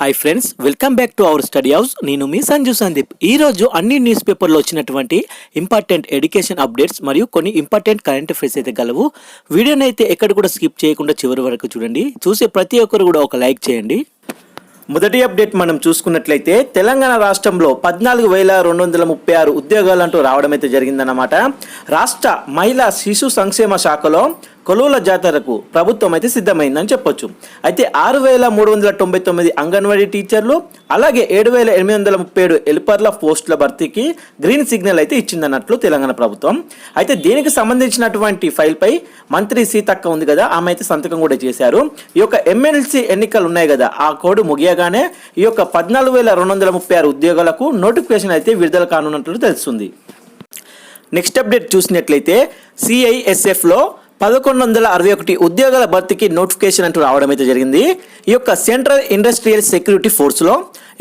Hi friends welcome back to our study house నేను మీ సంజు సందీప్. ఈ రోజు అన్ని న్యూస్ పేపర్లో వచ్చినటువంటి ఇంపార్టెంట్ ఎడ్యుకేషన్ అప్డేట్స్ మరియు కొన్ని ఇంపార్టెంట్ కరెంట్ అఫైర్స్ అయితే గలవు. వీడియోని అయితే ఎక్కడ కూడా స్కిప్ చేయకుండా చివరి వరకు చూడండి. చూసే ప్రతి ఒక్కరు కూడా ఒక లైక్ చేయండి. మొదటి అప్డేట్ మనం చూసుకున్నట్లయితే తెలంగాణ రాష్ట్రంలో పద్నాలుగు వేల రెండు వందల ముప్పై ఆరు ఉద్యోగాలంటూ రావడం అయితే జరిగిందన్నమాట. రాష్ట్ర మహిళా శిశు సంక్షేమ శాఖలో కొలువుల జాతరకు ప్రభుత్వం అయితే సిద్ధమైందని చెప్పొచ్చు. అయితే ఆరు వేల మూడు వందల తొంభై తొమ్మిది అంగన్వాడీ టీచర్లు అలాగే ఏడు వేల ఎనిమిది వందల ముప్పై ఏడు ఎల్పర్ల పోస్టుల భర్తీకి గ్రీన్ సిగ్నల్ అయితే ఇచ్చిందన్నట్లు తెలంగాణ ప్రభుత్వం. అయితే దీనికి సంబంధించినటువంటి ఫైల్పై మంత్రి సీతక్క ఉంది కదా ఆమె అయితే సంతకం కూడా చేశారు. ఈ యొక్క ఎమ్మెల్సీ ఎన్నికలు ఉన్నాయి కదా ఆ కోడ్ ముగియగానే ఈ యొక్క పద్నాలుగు వేల రెండు వందల ముప్పై ఆరు ఉద్యోగాలకు నోటిఫికేషన్ అయితే విడుదల కానున్నట్లు తెలుస్తుంది. నెక్స్ట్ అప్డేట్ చూసినట్లయితే సిఐఎస్ఎఫ్లో పదకొండు వందల అరవై ఒకటి ఉద్యోగాల భర్తీకి నోటిఫికేషన్ అంటూ రావడం అయితే జరిగింది. ఈ యొక్క సెంట్రల్ ఇండస్ట్రియల్ సెక్యూరిటీ ఫోర్స్లో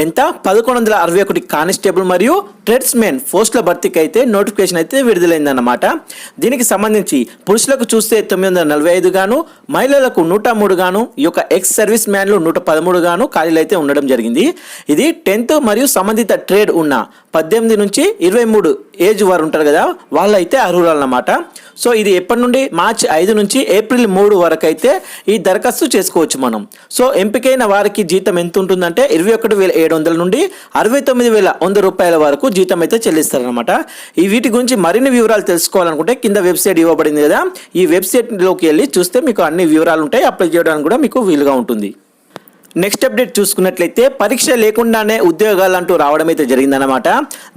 ఎంత? పదకొండు వందల అరవై ఒకటి కానిస్టేబుల్ మరియు ట్రెడ్స్మెన్ పోస్టుల భర్తీకి అయితే నోటిఫికేషన్ అయితే విడుదలైందన్నమాట. దీనికి సంబంధించి పురుషులకు చూస్తే తొమ్మిది వందల నలభై ఐదు గాను మహిళలకు నూట మూడు గాను ఈ యొక్క ఎక్స్ సర్వీస్ మ్యాన్లు నూట పదమూడు గాను ఖాళీలు అయితే ఉండడం జరిగింది. ఇది టెన్త్ మరియు సంబంధిత ట్రేడ్ ఉన్న పద్దెనిమిది నుంచి ఇరవై మూడు ఏజ్ వారు ఉంటారు కదా వాళ్ళైతే అర్హులన్నమాట. సో ఇది ఎప్పటి నుండి? మార్చి ఐదు నుంచి ఏప్రిల్ మూడు వరకు అయితే ఈ దరఖాస్తు చేసుకోవచ్చు మనం. సో ఎంపికైన వారికి జీతం ఎంత ఉంటుందంటే ఇరవై ఒకటి వేల ఏడు వందల నుండి అరవై తొమ్మిది వేల వంద రూపాయల వరకు జీతం అయితే చెల్లిస్తారనమాట ఈ వీటి గురించి మరిన్ని వివరాలు తెలుసుకోవాలనుకుంటే కింద వెబ్సైట్ ఇవ్వబడింది కదా. ఈ వెబ్సైట్లోకి వెళ్ళి చూస్తే మీకు అన్ని వివరాలు ఉంటాయి. అప్లై చేయడానికి కూడా మీకు వీలుగా ఉంటుంది. నెక్స్ట్ అప్డేట్ చూసుకున్నట్లయితే పరీక్ష లేకుండానే ఉద్యోగాలు అంటూ రావడం అయితే జరిగిందనమాట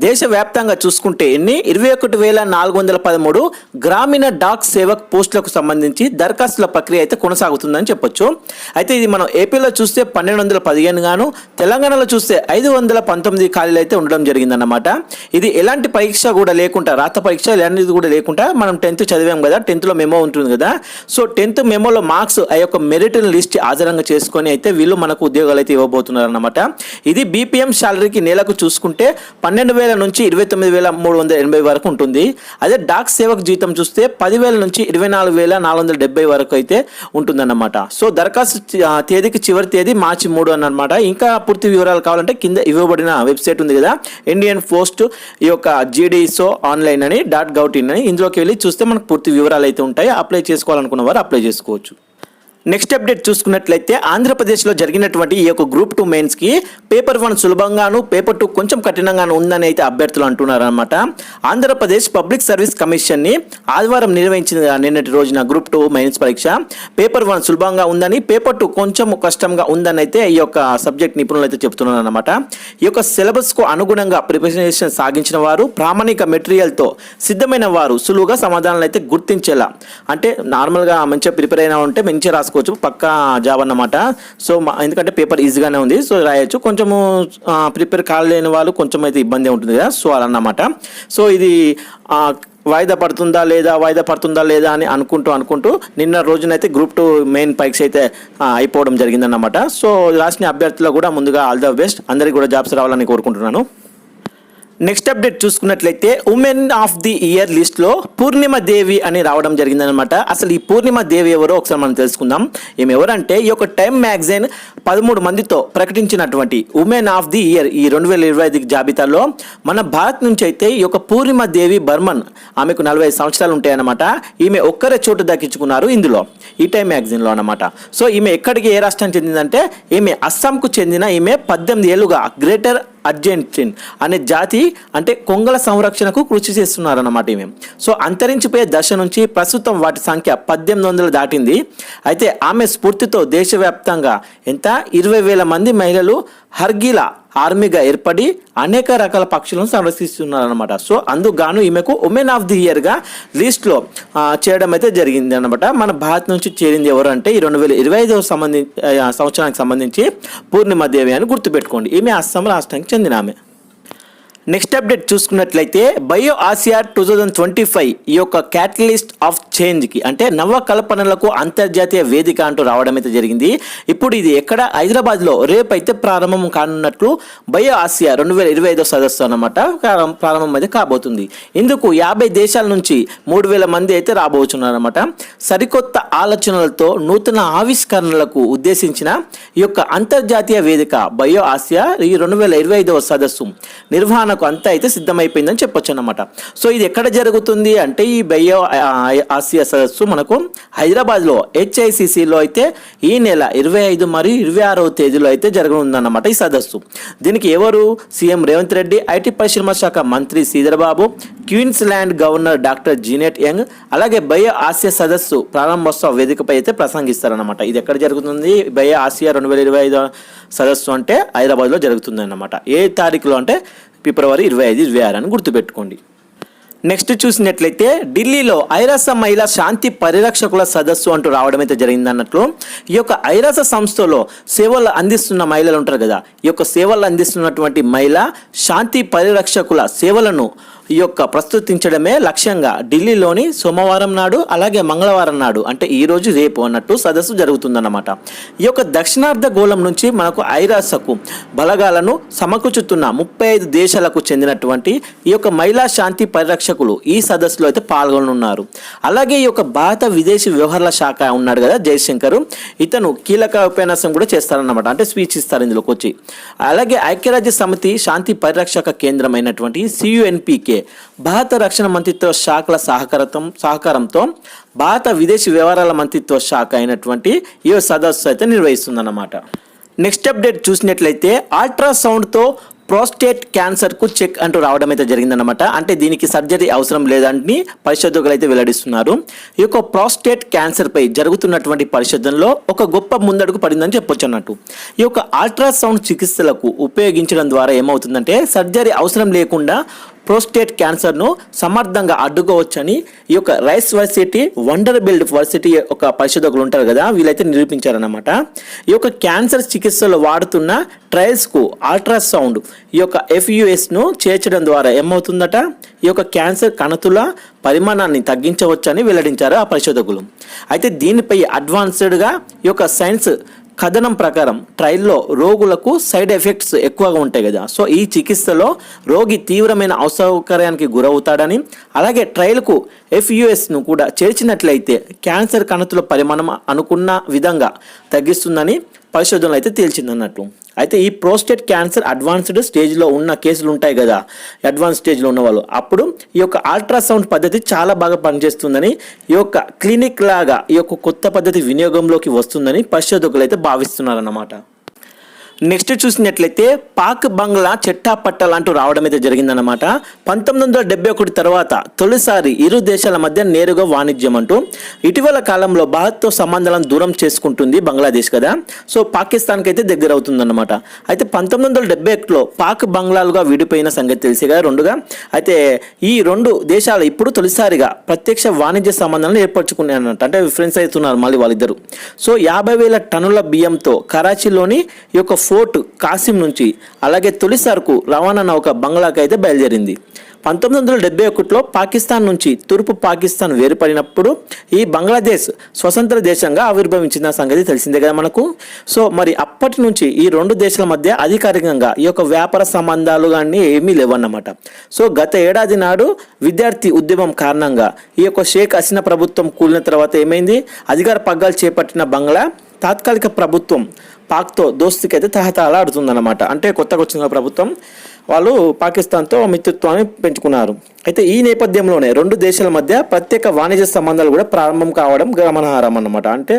దేశవ్యాప్తంగా చూసుకుంటే ఎన్ని? ఇరవై ఒకటి వేల నాలుగు వందల పదమూడు గ్రామీణ డాక్ సేవక్ పోస్టులకు సంబంధించి దరఖాస్తుల ప్రక్రియ అయితే కొనసాగుతుందని చెప్పొచ్చు. అయితే ఇది మనం ఏపీలో చూస్తే పన్నెండు వందల పదిహేను గాను తెలంగాణలో చూస్తే ఐదు వందల పంతొమ్మిది ఖాళీలు అయితే ఉండడం జరిగిందన్నమాట. ఇది ఎలాంటి పరీక్ష కూడా లేకుండా రాత పరీక్ష ఎలాంటిది కూడా లేకుండా మనం టెన్త్ చదివాం కదా టెన్త్లో మెమో ఉంటుంది కదా. సో టెన్త్ మెమోలో మార్క్స్ ఆ యొక్క మెరిట్ లిస్ట్ ఆధారంగా చేసుకొని అయితే వీళ్ళు మనకు ఉద్యోగాలు అయితే ఇవ్వబోతున్నారు అనమాట ఇది బీపీఎం శాలరీకి నెలకు చూసుకుంటే పన్నెండు వేల నుంచి ఇరవై తొమ్మిది వేల మూడు వందల ఎనభై వరకు ఉంటుంది. అదే డాక్ సేవకు జీతం చూస్తే పదివేల నుంచి ఇరవై నాలుగు వేల నాలుగు వందల డెబ్బై వరకు అయితే ఉంటుందన్నమాట. సో దరఖాస్తు తేదీకి చివరి తేదీ మార్చి మూడు అన్నమాట. ఇంకా పూర్తి వివరాలు కావాలంటే కింద ఇవ్వబడిన వెబ్సైట్ ఉంది కదా ఇండియన్ పోస్ట్ ఈ యొక్క జీడీసో ఆన్లైన్ అని డాట్ గౌట్ ఇన్ అని. ఇందులోకి వెళ్ళి చూస్తే మనకు పూర్తి వివరాలు అయితే ఉంటాయి. అప్లై చేసుకోవాలనుకున్న వారు అప్లై చేసుకోవచ్చు. నెక్స్ట్ అప్డేట్ చూసుకున్నట్లయితే ఆంధ్రప్రదేశ్లో జరిగినటువంటి ఈ యొక్క గ్రూప్ టూ మెయిన్స్కి పేపర్ వన్ సులభంగాను పేపర్ టూ కొంచెం కఠినంగాను ఉందని అయితే అభ్యర్థులు అంటున్నారు అనమాట ఆంధ్రప్రదేశ్ పబ్లిక్ సర్వీస్ కమిషన్ని ఆదివారం నిర్వహించిన నిన్నటి రోజున గ్రూప్ టూ మెయిన్స్ పరీక్ష. పేపర్ వన్ సులభంగా ఉందని పేపర్ టూ కొంచెం కష్టంగా ఉందని అయితే ఈ యొక్క సబ్జెక్ట్ నిపుణులు అయితే చెప్తున్నారు అనమాట ఈ యొక్క సిలబస్కు అనుగుణంగా ప్రిపరేషన్ సాగించిన వారు ప్రామాణిక మెటీరియల్తో సిద్ధమైన వారు సులువుగా సమాధానాలు అయితే గుర్తించేలా అంటే నార్మల్గా మంచిగా ప్రిపేర్ అయినా ఉంటే మంచిగా రాసుకోవచ్చు పక్కా జాబ్ అన్నమాట. సో మా- ఎందుకంటే పేపర్ ఈజీగానే ఉంది. సో రాయొచ్చు. కొంచెము ప్రిపేర్ కాలేని వాళ్ళు కొంచెం అయితే ఇబ్బంది ఉంటుంది కదా. సో అలా అన్నమాట. సో ఇది వాయిదా పడుతుందా లేదా వాయిదా పడుతుందా లేదా అని అనుకుంటూ అనుకుంటూ నిన్న రోజునైతే గ్రూప్ టూ మెయిన్ పరీక్ష అయితే అయిపోవడం జరిగిందన్నమాట. సో రాసిన అభ్యర్థులు కూడా ముందుగా ఆల్ ద బెస్ట్. అందరికీ కూడా జాబ్స్ రావాలని కోరుకుంటున్నాను. నెక్స్ట్ అప్డేట్ చూసుకున్నట్లయితే ఉమెన్ ఆఫ్ ది ఇయర్ లిస్ట్లో పూర్ణిమ దేవి అని రావడం జరిగిందనమాట అసలు ఈ పూర్ణిమ దేవి ఎవరో ఒకసారి మనం తెలుసుకుందాం. ఈమె ఎవరంటే ఈ యొక్క టైమ్ మ్యాగజైన్ పదమూడు మందితో ప్రకటించినటువంటి ఉమెన్ ఆఫ్ ది ఇయర్ ఈ రెండు వేల ఇరవై ఐదు జాబితాలో మన భారత్ నుంచి అయితే ఈ యొక్క పూర్ణిమ దేవి బర్మన్ ఆమెకు నలభై సంవత్సరాలు ఉంటాయన్నమాట. ఈమె ఒక్కరే చోటు దక్కించుకున్నారు ఇందులో ఈ టైమ్ మ్యాగజైన్లో అనమాట సో ఈమె ఎక్కడికి ఏ రాష్ట్రానికి చెందిందంటే ఈమె అస్సాంకు చెందిన ఈమె పద్దెనిమిది ఏళ్ళుగా గ్రేటర్ అర్జెంటిన్ అనే జాతి అంటే కొంగల సంరక్షణకు కృషి చేస్తున్నారన్నమాట ఈమె. సో అంతరించిపోయే దశ నుంచి ప్రస్తుతం వాటి సంఖ్య పద్దెనిమిది వందలు దాటింది. అయితే ఆమె స్ఫూర్తితో దేశవ్యాప్తంగా ఎంత? ఇరవై వేల మంది మహిళలు హర్గిలా ఆర్మీగా ఏర్పడి అనేక రకాల పక్షులను సంరక్షిస్తున్నారనమాట సో అందుకు ఈమెకు ఉమెన్ ఆఫ్ ది ఇయర్గా లిస్ట్లో చేయడం అయితే జరిగింది అనమాట మన భారత్ నుంచి చేరింది ఎవరు అంటే ఈ రెండు వేల ఇరవై ఐదవ సంబంధించి సంవత్సరానికి సంబంధించి పూర్ణిమ దేవి అని గుర్తుపెట్టుకోండి. ఈమె అస్సాం రాష్ట్రానికి చెందిన ఆమె. నెక్స్ట్ అప్డేట్ చూసుకున్నట్లయితే bio Asia two thousand twenty five ఈ యొక్క క్యాటలిస్ట్ ఆఫ్ చేంజ్కి అంటే నవ కల్పనలకు అంతర్జాతీయ వేదిక అంటూ రావడం అయితే జరిగింది. ఇప్పుడు ఇది ఎక్కడ? హైదరాబాద్లో రేపు అయితే ప్రారంభం కానున్నట్లు బయో ఆసియా రెండు వేల ఇరవై ఐదో సదస్సు అనమాట ప్రారంభం అయితే కాబోతుంది. ఇందుకు యాభై దేశాల నుంచి మూడు వేల మంది అయితే రాబోతున్నారన్నమాట సరికొత్త ఆలోచనలతో నూతన ఆవిష్కరణలకు ఉద్దేశించిన ఈ యొక్క అంతర్జాతీయ వేదిక బయో ఆసియా ఈ రెండు వేల ఇరవై ఐదవ సదస్సు. నిర్వహణ మనకు అంత అయితే సిద్ధమైపోయిందని చెప్పొచ్చు అనమాట సో ఇది ఎక్కడ జరుగుతుంది అంటే ఈ బయో ఆసియా సదస్సు మనకు హైదరాబాద్లో హెచ్ఐసిసిలో అయితే ఈ నెల ఇరవై ఐదు మరియు ఇరవై ఆరవ తేదీలో అయితే జరగనుందన్నమాట ఈ సదస్సు. దీనికి ఎవరు? సీఎం రేవంత్ రెడ్డి ఐటీ పరిశ్రమ శాఖ మంత్రి Sridhar Babu Queensland governor doctor Jeanette Young అలాగే బయో ఆసియా సదస్సు ప్రారంభోత్సవ వేదికపై అయితే ప్రసంగిస్తారనమాట ఇది ఎక్కడ జరుగుతుంది? బయో ఆసియా రెండు వేల ఇరవై ఐదు సదస్సు అంటే హైదరాబాద్లో జరుగుతుంది అన్నమాట ఏ తారీఖులో అంటే ఫిబ్రవరి ఇరవై ఐదు ఇరవై ఆరు అని గుర్తుపెట్టుకోండి. నెక్స్ట్ చూసినట్లయితే ఢిల్లీలో ఐరాస మహిళా శాంతి పరిరక్షకుల సదస్సు అంటూ రావడం అయితే జరిగింది అన్నట్లు ఈ యొక్క ఐరాస సంస్థలో సేవలు అందిస్తున్న మహిళలు ఉంటారు కదా ఈ యొక్క సేవలు అందిస్తున్నటువంటి మహిళ శాంతి పరిరక్షకుల సేవలను యొక్క ప్రస్తుతించడమే లక్ష్యంగా ఢిల్లీలోని సోమవారం నాడు అలాగే మంగళవారం నాడు అంటే ఈ రోజు రేపు అన్నట్టు సదస్సు జరుగుతుందన్నమాట. ఈ యొక్క దక్షిణార్ధ గోళం నుంచి మనకు ఐరాసకు బలగాలను సమకూర్చుతున్న ముప్పై ఐదు దేశాలకు చెందినటువంటి ఈ యొక్క మహిళా శాంతి పరిరక్షకులు ఈ సదస్సులో అయితే పాల్గొనున్నారు అలాగే ఈ యొక్క భారత విదేశీ వ్యవహారాల శాఖ ఉన్నాడు కదా జయశంకర్ ఇతను కీలక ఉపన్యాసం కూడా చేస్తారన్నమాట అంటే స్పీచ్ ఇస్తారు ఇందులోకి వచ్చి అలాగే ఐక్యరాజ్య సమితి శాంతి పరిరక్షక కేంద్రం అయినటువంటి సియుఎన్పికే భారత రక్షణ మంత్రిత్వ శాఖల సహకారతం సహకారంతో భారత విదేశీ వ్యవహారాల మంత్రిత్వ శాఖ అయినటువంటి ఈ సదస్సు అయితే నిర్వహిస్తుందన్నమాట. నెక్స్ట్ అప్డేట్ చూసినట్లయితే అల్ట్రాసౌండ్తో ప్రోస్టేట్ క్యాన్సర్కు చెక్ అంటూ రావడం అయితే జరిగిందనమాట అంటే దీనికి సర్జరీ అవసరం లేదని పరిశోధకులు అయితే వెల్లడిస్తున్నారు. ఈ యొక్క ప్రోస్టేట్ క్యాన్సర్పై జరుగుతున్నటువంటి పరిశోధనలో ఒక గొప్ప ముందడుగు పడిందని చెప్పొచ్చు అన్నట్టు. ఈ యొక్క అల్ట్రాసౌండ్ చికిత్సలకు ఉపయోగించడం ద్వారా ఏమవుతుందంటే సర్జరీ అవసరం లేకుండా ప్రోస్టేట్ క్యాన్సర్ను సమర్థంగా అడ్డుకోవచ్చని ఈ యొక్క Rice varsity Vanderbilt varsity యొక్క పరిశోధకులు ఉంటారు కదా వీళ్ళైతే నిరూపించారనమాట ఈ యొక్క క్యాన్సర్ చికిత్సలో వాడుతున్న ట్రయల్స్కు అల్ట్రాసౌండ్ ఈ యొక్క ఎఫ్యుఎస్ను చేర్చడం ద్వారా ఏమవుతుందట? ఈ యొక్క క్యాన్సర్ కణతుల పరిమాణాన్ని తగ్గించవచ్చని వెల్లడించారు ఆ పరిశోధకులు. అయితే దీనిపై అడ్వాన్స్డ్గా ఈ యొక్క సైన్స్ కథనం ప్రకారం ట్రైల్లో రోగులకు సైడ్ ఎఫెక్ట్స్ ఎక్కువగా ఉంటాయి కదా. సో ఈ చికిత్సలో రోగి తీవ్రమైన అసౌకర్యానికి గురవుతాడని అలాగే ట్రైల్కు ఎఫ్యుఎస్ను కూడా చేర్చినట్లయితే క్యాన్సర్ కణతుల పరిమాణం అనుకున్న విధంగా తగ్గిస్తుందని పరిశోధనలు అయితే తేల్చిందన్నట్లు. అయితే ఈ ప్రోస్టేట్ క్యాన్సర్ అడ్వాన్స్డ్ స్టేజ్లో ఉన్న కేసులు ఉంటాయి కదా అడ్వాన్స్ స్టేజ్లో ఉన్న వాళ్ళు అప్పుడు ఈ యొక్క అల్ట్రాసౌండ్ పద్ధతి చాలా బాగా పనిచేస్తుందని ఈ యొక్క క్లినిక్ లాగా ఈ యొక్క కొత్త పద్ధతి వినియోగంలోకి వస్తుందని పరిశోధకులు అయితే భావిస్తున్నారన్నమాట. నెక్స్ట్ చూసినట్లయితే పాక్ బంగ్లా చెట్టాపట్టలు అంటూ రావడం అయితే జరిగిందనమాట పంతొమ్మిది వందల డెబ్బై ఒకటి తర్వాత తొలిసారి ఇరు దేశాల మధ్య నేరుగా వాణిజ్యం అంటూ ఇటీవల కాలంలో భారత్తో సంబంధాలను దూరం చేసుకుంటుంది బంగ్లాదేశ్ కదా. సో పాకిస్తాన్కి అయితే దగ్గర అవుతుందన్నమాట అయితే పంతొమ్మిది వందల డెబ్బై ఒకటిలో పాక్ బంగ్లాలుగా విడిపోయిన సంగతి తెలిసిగా కదా రెండుగా. అయితే ఈ రెండు దేశాలు ఇప్పుడు తొలిసారిగా ప్రత్యక్ష వాణిజ్య సంబంధాలను ఏర్పరచుకున్నాయన్నట్టు అంటే ఫ్రెండ్స్ అవుతున్నారు మళ్ళీ వాళ్ళిద్దరు. సో యాభై వేల టన్నుల బియ్యంతో కరాచీలోని ఈ యొక్క ఫోర్ట్ కాసిం నుంచి అలాగే తొలిసరకు రవాణా నౌక బంగ్లాకి అయితే బయలుదేరింది. పంతొమ్మిది వందల డెబ్బై ఒకటిలో పాకిస్తాన్ నుంచి తూర్పు పాకిస్తాన్ వేరుపడినప్పుడు ఈ బంగ్లాదేశ్ స్వతంత్ర దేశంగా ఆవిర్భవించిన సంగతి తెలిసిందే కదా మనకు? సో మరి అప్పటి నుంచి ఈ రెండు దేశాల మధ్య అధికారికంగా ఈ యొక్క వ్యాపార సంబంధాలు కానీ ఏమీ లేవన్నమాట. సో గత ఏడాది నాడు విద్యార్థి ఉద్యమం కారణంగా ఈ యొక్క షేక్ హసీనా ప్రభుత్వం కూలిన తర్వాత ఏమైంది? అధికార పగ్గాలు చేపట్టిన బంగ్లా తాత్కాలిక ప్రభుత్వం పాక్తో దోస్తికి అయితే తహతహలాడుతుందన్నమాట. అంటే కొత్తగా వచ్చిన ప్రభుత్వం. వాళ్ళు పాకిస్తాన్తో మిత్రత్వాన్ని పెంచుకున్నారు. అయితే ఈ నేపథ్యంలోనే రెండు దేశాల మధ్య ప్రత్యేక వాణిజ్య సంబంధాలు కూడా ప్రారంభం కావడం గమనార్హం అన్నమాట అంటే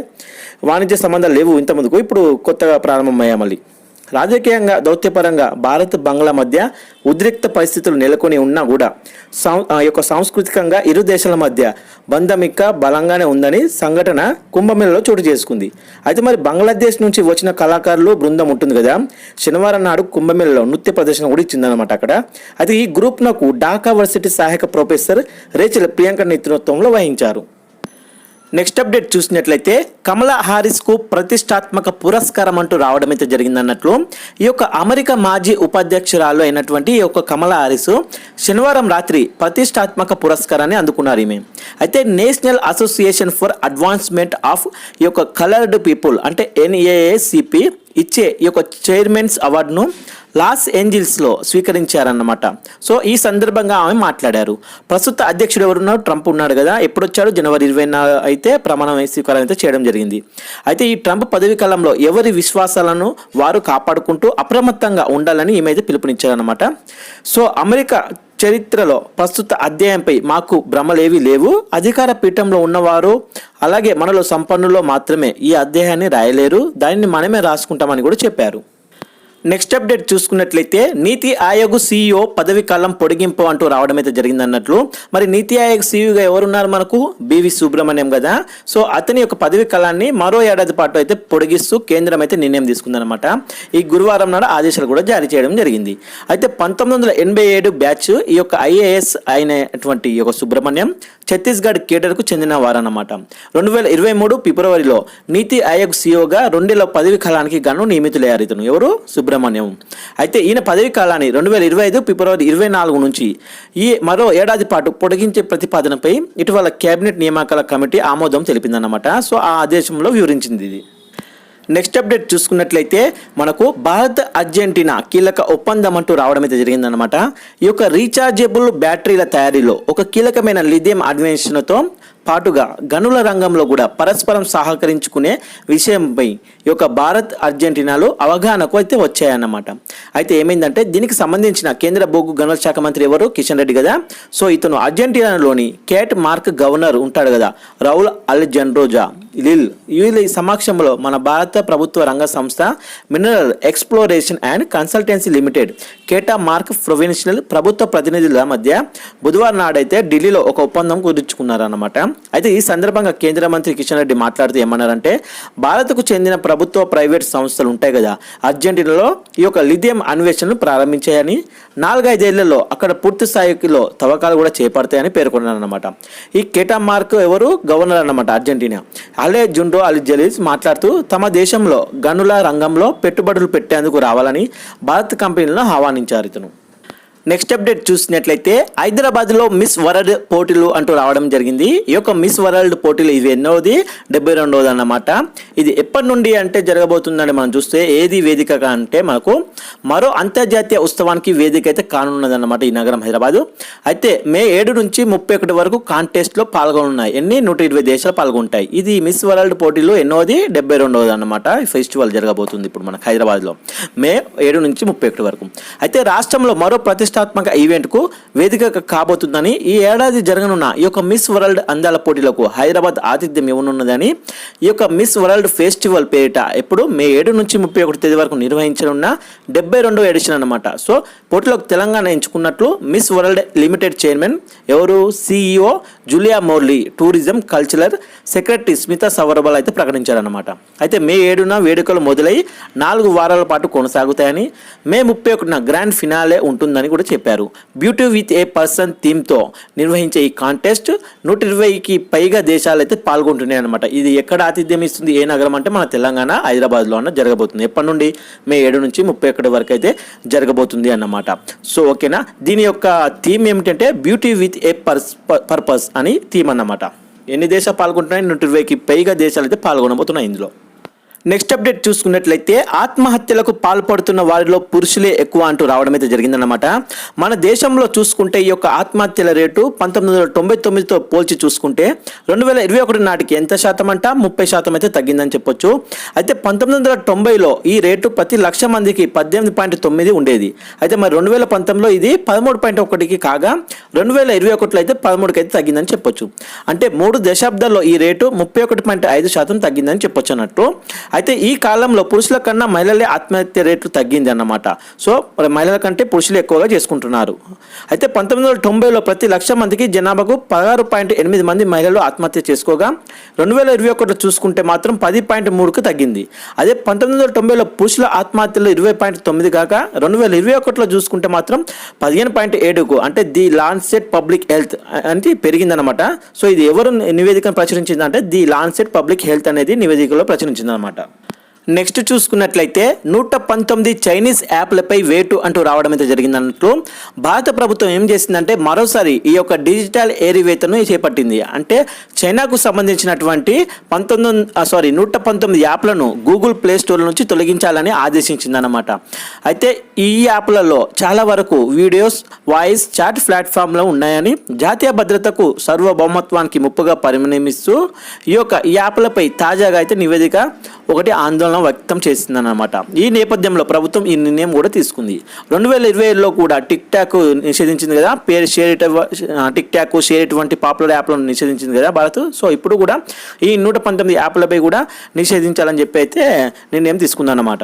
వాణిజ్య సంబంధాలు లేవు ఇంతమందుకు. ఇప్పుడు కొత్తగా ప్రారంభమయ్యా మళ్ళీ. రాజకీయంగా దౌత్యపరంగా భారత్ బంగ్లా మధ్య ఉద్రిక్త పరిస్థితులు నెలకొని ఉన్నా కూడా సం ఆ యొక్క సాంస్కృతికంగా ఇరు దేశాల మధ్య బంధం ఇంకా బలంగానే ఉందని సంఘటన కుంభమేళలో చోటు చేసుకుంది. అయితే మరి బంగ్లాదేశ్ నుంచి వచ్చిన కళాకారులు బృందం ఉంటుంది కదా? శనివారం నాడు కుంభమేళలో నృత్య ప్రదర్శన కూడా ఇచ్చిందనమాట అక్కడ. అయితే ఈ గ్రూప్ నాకు ఢాకా వర్సిటీ సహాయక ప్రొఫెసర్ రేచల్ ప్రియాంక నేతృత్వంలో వహించారు. నెక్స్ట్ అప్డేట్ చూసినట్లయితే కమలా హారిస్కు ప్రతిష్టాత్మక పురస్కారం అంటూ రావడం అయితే జరిగిందన్నట్లు. ఈ యొక్క అమెరికా మాజీ ఉపాధ్యక్షురాలు అయినటువంటి ఈ యొక్క కమలా హారిస్ శనివారం రాత్రి ప్రతిష్టాత్మక పురస్కారాన్ని అందుకున్నారు ఈమె. అయితే national association for advancement of ఈ యొక్క కలర్డ్ పీపుల్ అంటే ఎన్ఏఏసిపి ఇచ్చే ఈ యొక్క చైర్మన్స్ అవార్డును లాస్ ఏంజిల్స్లో స్వీకరించారన్నమాట. సో ఈ సందర్భంగా ఆమె మాట్లాడారు. ప్రస్తుత అధ్యక్షుడు ఎవరున్నారు ట్రంప్ ఉన్నాడు కదా. ఎప్పుడొచ్చాడు? జనవరి ఇరవై అయితే ప్రమాణం స్వీకారం అయితే చేయడం జరిగింది. అయితే ఈ ట్రంప్ పదవి కాలంలో ఎవరి విశ్వాసాలను వారు కాపాడుకుంటూ అప్రమత్తంగా ఉండాలని ఈమె అయితే పిలుపునిచ్చారన్నమాట. సో అమెరికా చరిత్రలో ప్రస్తుత అధ్యాయంపై మాకు భ్రమలేవి లేవు. అధికార పీఠంలో ఉన్నవారు అలాగే మనలో సంపన్నులో మాత్రమే ఈ అధ్యాయాన్ని రాయలేరు. దానిని మనమే రాసుకుంటామని కూడా చెప్పారు. నెక్స్ట్ అప్డేట్ చూసుకున్నట్లయితే నీతి ఆయోగ్ సీఈఓ పదవి కాలం పొడిగింపు అంటూ రావడం అయితే జరిగిందన్నట్లు. మరి నీతి ఆయోగ్ సీఈఓగా ఎవరున్నారు మనకు? బివి సుబ్రహ్మణ్యం కదా సో అతని యొక్క పదవి కాలాన్ని మరో ఏడాది పాటు అయితే పొడిగిస్తూ కేంద్రం అయితే నిర్ణయం తీసుకుందనమాట ఈ గురువారం నాడు ఆదేశాలు కూడా జారీ చేయడం జరిగింది. అయితే పంతొమ్మిది వందల ఎనభై ఏడు బ్యాచ్ ఈ యొక్క ఐఏఎస్ అయినటువంటి ఈ యొక్క సుబ్రహ్మణ్యం ఛత్తీస్గఢ్ కేడర్కు చెందిన వారన్నమాట. రెండు వేల ఇరవై మూడు ఫిబ్రవరిలో నీతి ఆయోగ్ సీఈఓగా రెండేళ్ళ పదవి కాలానికి గాను నియమితులయ్యారు ఇతను. ఎవరు? సుబ్రహ్మణ్యం. అయితే ఈయన పదవి కాలాన్ని రెండు వేల ఇరవై ఐదు ఫిబ్రవరి ఇరవై నాలుగు నుంచి ఈ మరో ఏడాది పాటు పొడిగించే ప్రతిపాదనపై ఇటీవల కేబినెట్ నియామకాల కమిటీ ఆమోదం తెలిపిందన్నమాట. సో ఆ ఆదేశంలో వివరించింది ఇది. నెక్స్ట్ అప్డేట్ చూసుకున్నట్లయితే మనకు భారత్ అర్జెంటీనా కీలక ఒప్పందం అంటూ రావడం అయితే జరిగిందనమాట ఈ యొక్క రీఛార్జబుల్ బ్యాటరీల తయారీలో ఒక కీలకమైన లిథియం అన్వేషణతో పాటుగా గనుల రంగంలో కూడా పరస్పరం సహకరించుకునే విషయంపై ఈ యొక్క భారత్ అర్జెంటీనాలో అవగాహనకు అయితే వచ్చాయన్నమాట. అయితే ఏమైందంటే దీనికి సంబంధించిన కేంద్ర బొగ్గు గనుల శాఖ మంత్రి ఎవరు? కిషన్ రెడ్డి కదా. సో ఇతను అర్జెంటీనాలోని కేట్ మార్క్ గవర్నర్ ఉంటాడు కదా రౌల్ అల్ జన్రోజా లిల్ వీళ్ళ సమక్షంలో మన భారత ప్రభుత్వ రంగ సంస్థ mineral exploration and consultancy limited Catamarca provincial ప్రభుత్వ ప్రతినిధుల మధ్య బుధవారం నాడైతే ఢిల్లీలో ఒక ఒప్పందం కుదుర్చుకున్నారన్నమాట. అయితే ఈ సందర్భంగా కేంద్ర మంత్రి కిషన్ రెడ్డి మాట్లాడుతూ ఏమన్నారంటే భారత్కు చెందిన ప్రభుత్వ ప్రైవేట్ సంస్థలు ఉంటాయి కదా అర్జెంటీనాలో ఈ యొక్క లిథియం అన్వేషణను ప్రారంభించాయని నాలుగైదేళ్ళలో అక్కడ పూర్తి స్థాయిలో తవ్వకాలు కూడా చేపడతాయని పేర్కొన్నారన్నమాట. ఈ కేటా మార్క్ ఎవరు? గవర్నర్ అన్నమాట అర్జెంటీనా. అలే జుండో అలి మాట్లాడుతూ తమ దేశంలో గనుల రంగంలో పెట్టుబడులు పెట్టేందుకు రావాలని భారత్ కంపెనీలను ఆహ్వానించారు ఇతను. నెక్స్ట్ అప్డేట్ చూసినట్లయితే హైదరాబాద్లో మిస్ వరల్డ్ పోటీలు అంటూ రావడం జరిగింది. ఈ యొక్క మిస్ వరల్డ్ పోటీలు ఇది ఎన్నోది? డెబ్బై రెండవది అన్నమాట. ఇది ఎప్పటి నుండి అంటే జరగబోతుందని మనం చూస్తే ఏది వేదిక అంటే మనకు మరో అంతర్జాతీయ ఉత్సవానికి వేదిక అయితే కానున్నదన్నమాట ఈ నగరం హైదరాబాద్. అయితే మే ఏడు నుంచి ముప్పై ఒకటి వరకు కాంటెస్ట్లో పాల్గొనున్నాయి. ఎన్ని? నూట ఇరవై దేశాలు పాల్గొంటాయి. ఇది మిస్ వరల్డ్ పోటీలు ఎన్నోది? డెబ్బై రెండవది అన్నమాట. ఈ ఫెస్టివల్ జరగబోతుంది ఇప్పుడు మనకు హైదరాబాద్లో. మే ఏడు నుంచి ముప్పై ఒకటి వరకు. అయితే రాష్ట్రంలో మరో ప్రతి ప్రతిష్టాత్మక ఈవెంట్కు వేదిక కాబోతుందని ఈ ఏడాది జరగనున్న ఈ యొక్క మిస్ వరల్డ్ అందాల పోటీలకు హైదరాబాద్ ఆతిథ్యం ఇవ్వనున్నదని ఈ యొక్క మిస్ వరల్డ్ ఫెస్టివల్ పేరిట ఇప్పుడు మే ఏడు నుంచి ముప్పై ఒకటి తేదీ వరకు నిర్వహించనున్న డెబ్బై రెండవ ఎడిషన్ అనమాట సో పోటీలోకి తెలంగాణ ఎంచుకున్నట్లు మిస్ వరల్డ్ లిమిటెడ్ చైర్మన్ ఎవరు? CEO Julia Morley tourism cultural secretary Smita Sabharwal అయితే ప్రకటించారన్నమాట. అయితే మే ఏడున వేడుకలు మొదలై నాలుగు వారాల పాటు కొనసాగుతాయని మే ముప్పై ఒకటిన గ్రాండ్ ఫినాలే ఉంటుందని కూడా చెప్పారు. బ్యూటీ విత్ ఏ పర్సన్ థీమ్తో నిర్వహించే ఈ కాంటెస్ట్ నూట ఇరవైకి పైగా దేశాలు అయితే పాల్గొంటున్నాయి అనమాట ఇది ఎక్కడ ఆతిథ్యం ఇస్తుంది? ఏ నగరం అంటే మన తెలంగాణ హైదరాబాద్లో అన్న జరగబోతుంది. ఎప్పటి నుండి? మే ఏడు నుంచి ముప్పై ఒకటి వరకు అయితే జరగబోతుంది అన్నమాట. సో ఓకేనా? దీని యొక్క థీమ్ ఏమిటంటే beauty with a purse purpose అని థీమ్ అన్నమాట. ఎన్ని దేశాలు పాల్గొంటున్నాయి? నూట ఇరవైకి పైగా దేశాలు అయితే పాల్గొనబోతున్నాయి ఇందులో. నెక్స్ట్ అప్డేట్ చూసుకున్నట్లయితే ఆత్మహత్యలకు పాల్పడుతున్న వారిలో పురుషులే ఎక్కువ అంటూ రావడం అయితే జరిగిందన్నమాట. మన దేశంలో చూసుకుంటే ఈ యొక్క ఆత్మహత్యల రేటు పంతొమ్మిది వందల తొంభై తొమ్మిదితో పోల్చి చూసుకుంటే రెండు వేల ఇరవై ఒకటి నాటికి ఎంత శాతం అంట? ముప్పై శాతం అయితే తగ్గిందని చెప్పొచ్చు. అయితే పంతొమ్మిది వందల తొంభైలో ఈ రేటు ప్రతి లక్ష మందికి పద్దెనిమిది పాయింట్ తొమ్మిది ఉండేది. అయితే మరి రెండు వేల పంతొమ్మిదిలో ఇది పదమూడు పాయింట్ ఒకటికి కాగా రెండు వేల ఇరవై ఒకటిలో అయితే పదమూడుకి అయితే తగ్గిందని చెప్పొచ్చు. అంటే మూడు దశాబ్దాల్లో ఈ రేటు ముప్పై ఒకటి పాయింట్ ఐదు శాతం తగ్గిందని చెప్పొచ్చు అన్నట్టు. అయితే ఈ కాలంలో పురుషుల కన్నా మహిళలే ఆత్మహత్య రేట్లు తగ్గింది అన్నమాట సో మరి మహిళల కంటే పురుషులు ఎక్కువగా చేసుకుంటున్నారు. అయితే పంతొమ్మిది వందల తొంభైలో ప్రతి లక్ష మందికి జనాభాకు పదహారు పాయింట్ ఎనిమిది మంది మహిళలు ఆత్మహత్య చేసుకోగా రెండు వేల ఇరవై ఒకటిలో చూసుకుంటే మాత్రం పది పాయింట్ మూడుకు తగ్గింది. అదే పంతొమ్మిది వందల తొంభైలో పురుషుల ఆత్మహత్యలు ఇరవై పాయింట్ తొమ్మిది కాక రెండు వేల ఇరవై ఒకటిలో చూసుకుంటే మాత్రం పదిహేను పాయింట్ ఏడుకు అంటే ది లాన్సెట్ పబ్లిక్ హెల్త్ అంటే పెరిగిందనమాట సో ఇది ఎవరు నివేదికను ప్రచురించిందంటే ది లాన్సెట్ పబ్లిక్ హెల్త్ అనేది నివేదికలో ప్రచురించిందనమాట నెక్స్ట్ చూసుకున్నట్లయితే నూట పంతొమ్మిది చైనీస్ యాప్లపై వేటు అంటూ రావడం అయితే జరిగిందన్నట్లు భారత ప్రభుత్వం ఏం చేసిందంటే మరోసారి ఈ యొక్క డిజిటల్ ఏరివేతను చేపట్టింది. అంటే చైనాకు సంబంధించినటువంటి పంతొమ్మిది సారీ నూట పంతొమ్మిది యాప్లను గూగుల్ ప్లే స్టోర్ నుంచి తొలగించాలని ఆదేశించిందన్నమాట. అయితే ఈ యాప్లలో చాలా వరకు వీడియోస్ వాయిస్ చాట్ ప్లాట్ఫామ్లో ఉన్నాయని జాతీయ భద్రతకు సార్వభౌమత్వానికి ముప్పుగా పరిణమిస్తూ ఈ యొక్క ఈ యాప్లపై తాజాగా అయితే నివేదిక ఒకటి ఆందోళన వ్యక్తం చేసిందన్నమాట. ఈ నేపథ్యంలో ప్రభుత్వం ఈ నిర్ణయం కూడా తీసుకుంది. రెండు వేల ఇరవైలో కూడా టిక్ టాక్ నిషేధించింది కదా? పేరు షేర్ టిక్ టాక్ షేర్ ఇటువంటి పాపులర్ యాప్లను నిషేధించింది కదా భారత్? సో ఇప్పుడు కూడా ఈ నూట పంతొమ్మిది యాప్లపై కూడా నిషేధించాలని చెప్పి అయితే నిర్ణయం తీసుకుందన్నమాట.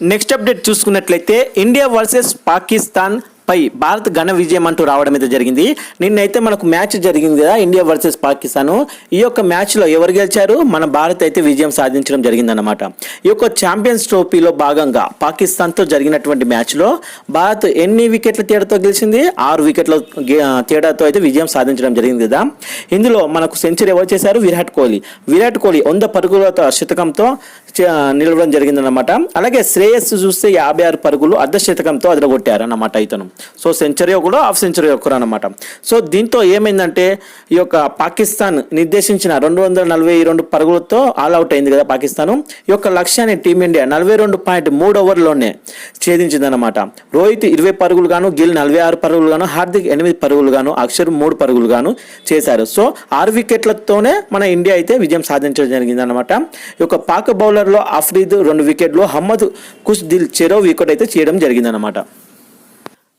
నెక్స్ట్ అప్డేట్ చూసుకున్నట్లయితే ఇండియా వర్సెస్ పాకిస్తాన్ పై భారత్ ఘన విజయం అంటూ రావడం అయితే జరిగింది. నిన్నైతే మనకు మ్యాచ్ జరిగింది కదా ఇండియా వర్సెస్ పాకిస్తాన్. ఈ యొక్క మ్యాచ్లో ఎవరు గెలిచారు? మన భారత్ అయితే విజయం సాధించడం జరిగిందన్నమాట. ఈ యొక్క ఛాంపియన్స్ ట్రోఫీలో భాగంగా పాకిస్తాన్తో జరిగినటువంటి మ్యాచ్లో భారత్ ఎన్ని వికెట్ల తేడాతో గెలిచింది? ఆరు వికెట్ల గే- తేడాతో అయితే విజయం సాధించడం జరిగింది కదా. ఇందులో మనకు సెంచరీ ఎవరు చేశారు? విరాట్ కోహ్లీ. విరాట్ కోహ్లీ వంద పరుగులతో శతకంతో నిలవడం జరిగిందన్నమాట. అలాగే శ్రేయస్ చూస్తే యాభై ఆరు పరుగులు అర్ధ శతకంతో అదరగొట్టారు అన్నమాట ఇతను. సో సెంచరీ ఒకడు హాఫ్ సెంచరీ ఒకరు అనమాట సో దీంతో ఏమైందంటే ఈ యొక్క పాకిస్తాన్ నిర్దేశించిన రెండు వందల నలభై రెండు పరుగులతో ఆల్ అవుట్ అయింది కదా పాకిస్తాన్. ఈ యొక్క లక్ష్యాన్ని టీమిండియా నలభై రెండు పాయింట్ మూడు ఓవర్లోనే ఛేదించిందన్నమాట. రోహిత్ ఇరవై పరుగులు గాను గిల్ నలభై ఆరు పరుగులు గాను హార్దిక్ ఎనిమిది పరుగులు గాను అక్షర్ మూడు పరుగులు గాను చేశారు. సో ఆరు వికెట్లతోనే మన ఇండియా అయితే విజయం సాధించడం జరిగిందనమాట ఈ యొక్క పాక్ బౌలర్లో అఫ్రీద్ రెండు వికెట్లు హమ్మద్ కుష్ దిల్ చెరో వికెట్ అయితే చేయడం జరిగిందనమాట